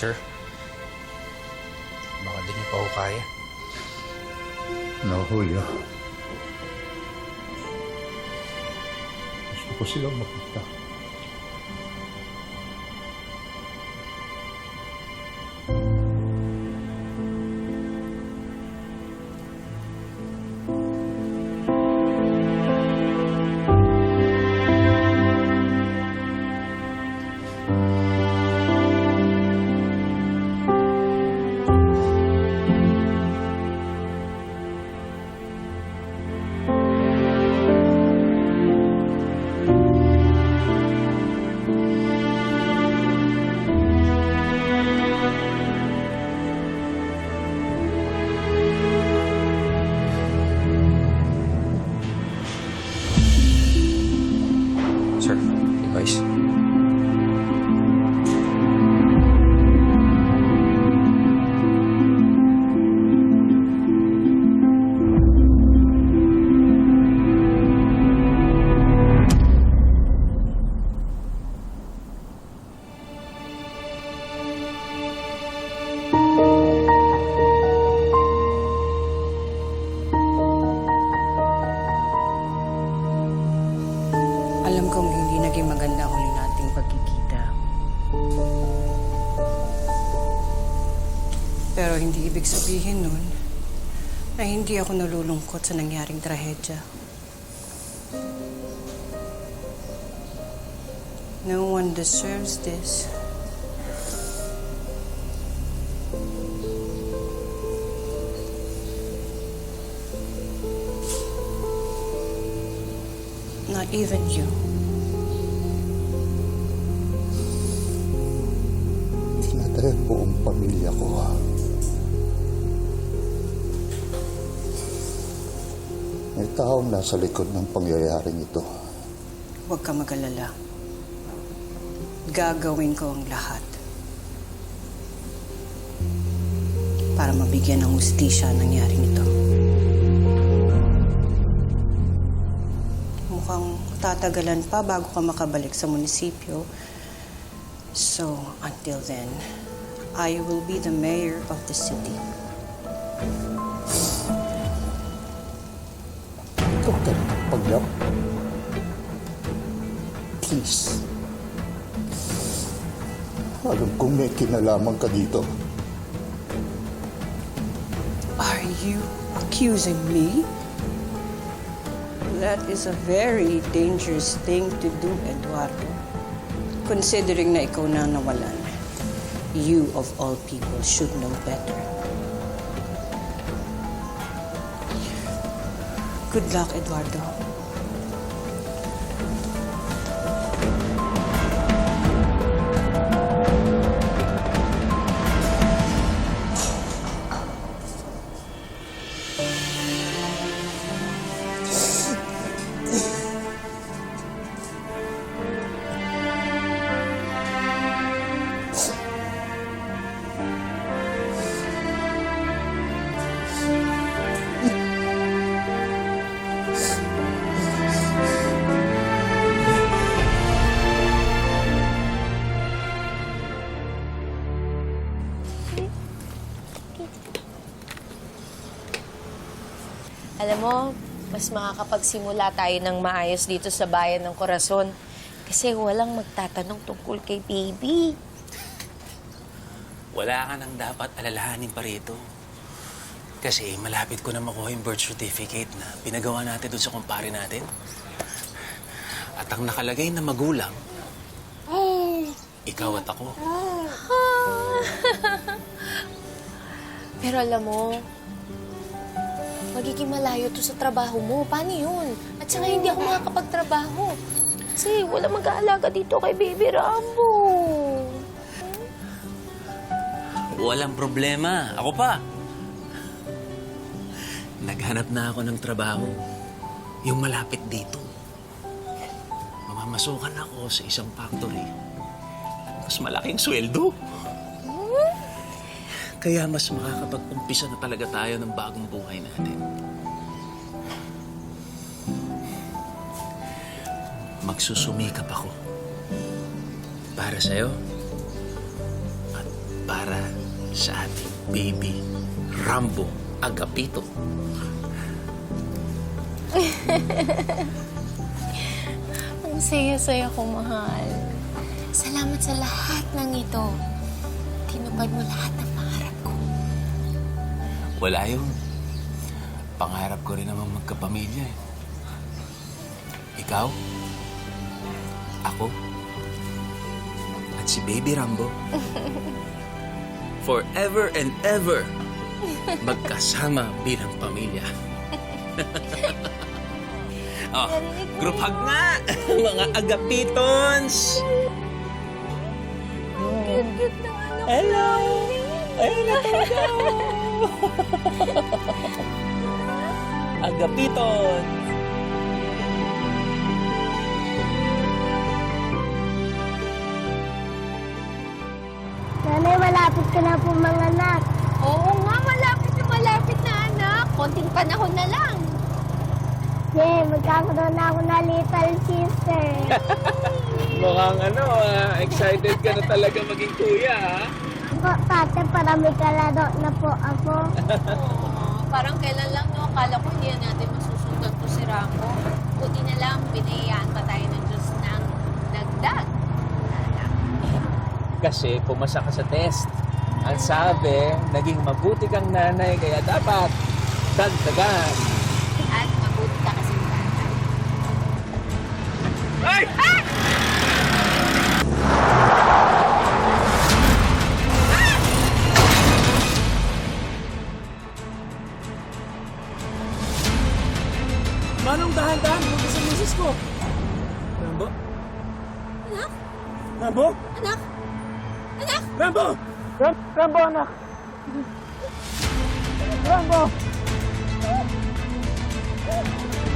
Sir, baka di pa ho kaya. No, Julio. Gusto ko silang makita. Always. Pero hindi ibig sabihin nun na hindi ako nalulungkot sa nangyaring trahedya. No one deserves this. Not even you. Tinatay ang buong pamilya ko. May taong nasa likod ng pangyayaring ito. Huwag ka mag-alala. Gagawin ko ang lahat. Para mabigyan ng hustisya ang nangyaring ito. Mukhang tatagalan pa bago ka makabalik sa munisipyo. So, until then, I will be the mayor of the city. Ikaw ka na pagyap. Please. Alam kong may kinalaman ka dito. Are you accusing me? That is a very dangerous thing to do, Eduardo. Considering na ikaw na nawalan, you of all people should know better. Good luck, Eduardo. Alam mo, mas makakapagsimula tayo ng maayos dito sa bayan ng Corazon. Kasi walang magtatanong tungkol kay baby. Wala ka nang dapat alalahanin pa rito. Kasi malapit ko na makuha yung birth certificate na pinagawa natin doon sa kumpare natin. At ang nakalagay na magulang, ikaw at ako. Pero alam mo, magiging malayo to sa trabaho mo. Paano yun? At saka hindi ako makakapagtrabaho. Kasi wala mag-aalaga dito kay Baby Rambo. Walang problema. Ako pa. Naghanap na ako ng trabaho. Yung malapit dito. Mamamasukan ako sa isang factory. Mas malaking sweldo. Kaya mas makakapag-umpisa na talaga tayo ng bagong buhay natin. Magsusumikap ako. Para sa'yo. At para sa ating baby Rambo Agapito. Ang saya-saya ko, mahal. Salamat sa lahat ng ito. Tinupad mo lahat. Wala yun. Pangarap ko rin naman magkapamilya eh. Ikaw, ako, at si Baby Rambo. Forever and ever, magkasama bilang pamilya. oh, group hug nga, mga agapitons! Cute na ano. Hello! Ayun na talaga! Agapiton! Nanay, malapit ka na po mga anak. Oo nga, malapit na malapit na anak. Konting panahon na lang. Yay, magkakaroon na ako na little sister. Mukhang ano, ah, excited ka na talaga maging kuya, ha? Po, tate, parami kalaro na po ako. Oo, parang kailan lang, no? Akala ko hindi na natin masusundan to si Rambo. Buti na lang, binayaan pa tayo ng Diyos ng dagdag. Anak. Kasi pumasa ka sa test. Ang sabi, naging mabuti kang nanay, kaya dapat dagdagan. At Rambo? Anak! Anak! Rambo! Ram Rambo, anak! Rambo! Rambo!